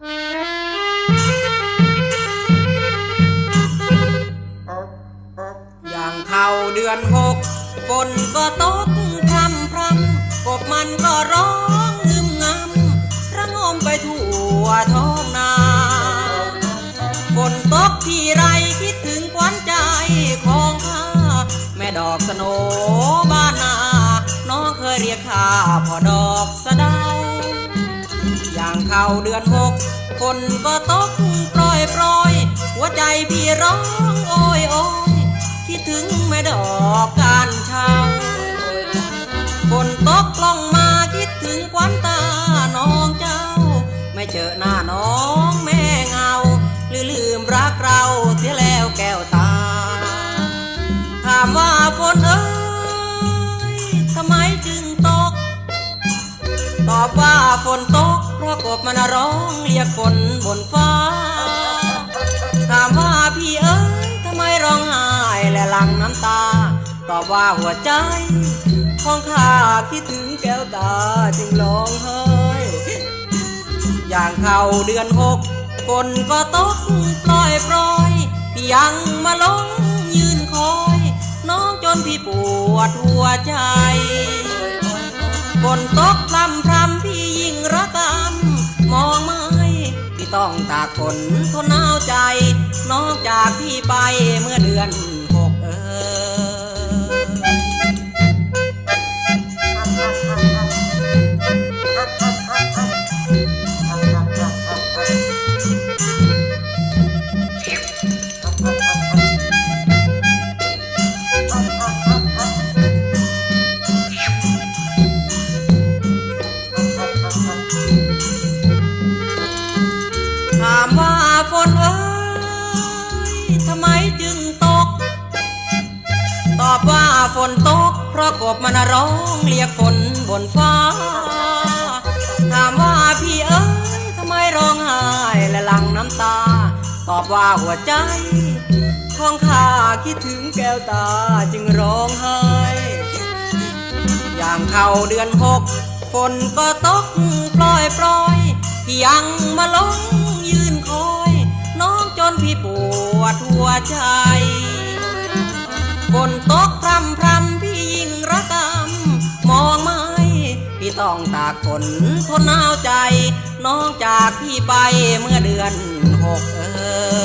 อย่างเข้าเดือนหกฝนก็ตกพรำพรำกบมันก็ร้องงึมงำระงมไปทั่วท้องนาฝนตกที่ไรคิดถึงควันใจของข้าแม่ดอกสโนบ้านนาน้องเคยเรียกข้าพอดอกสดา อย่าเดือนหกฝนก็ตกโปรยโปรยหัวใจพี่ร้องโอยโอยคิดถึงแม่ดอกการเช้าฝนตกลงมาคิดถึงควันตาน้องเจ้า ไม่เจอหน้าน้องแม่เงาหรือลืมรักเราเสียแล้วแก้วตา ถามว่าฝนเอ้ยทำไมจึงตก ตอบว่าฝนตก ร้องเรียกฝนบนฟ้า ถามว่าพี่เอ้ยทำไมร้องไห้และหลั่งน้ำตา ตอบว่าหัวใจ ของข้าคิดถึงแก้วตาจึงร้องไห้อย่างเข้าเดือนหกฝนก็ตกปล่อยปล่อยยังมาลงยืนคอย น้องจนพี่ปวดหัวใจฝนตกพรำพรำพี่ ต้องตากฝนทนหนาวใจ นอกจากพี่ไปเมื่อเดือน ฝนตก เพราะกบมันร้องเรียกฝนบนฟ้า ถามว่าพี่เอ้ยทำไมร้องไห้และหลั่งน้ำตา ตอบว่าหัวใจ ของข้าคิดถึงแก้วตาจึงร้องไห้ อย่างเข้าเดือนหกฝนก็ตกปล่อยปล่อยพี่ยังมาลงยืนคอย น้องจนพี่ปวดหัวใจ ต้องตากฝนทนหนาวใจ น้องจากพี่ไปเมื่อเดือนหกเออ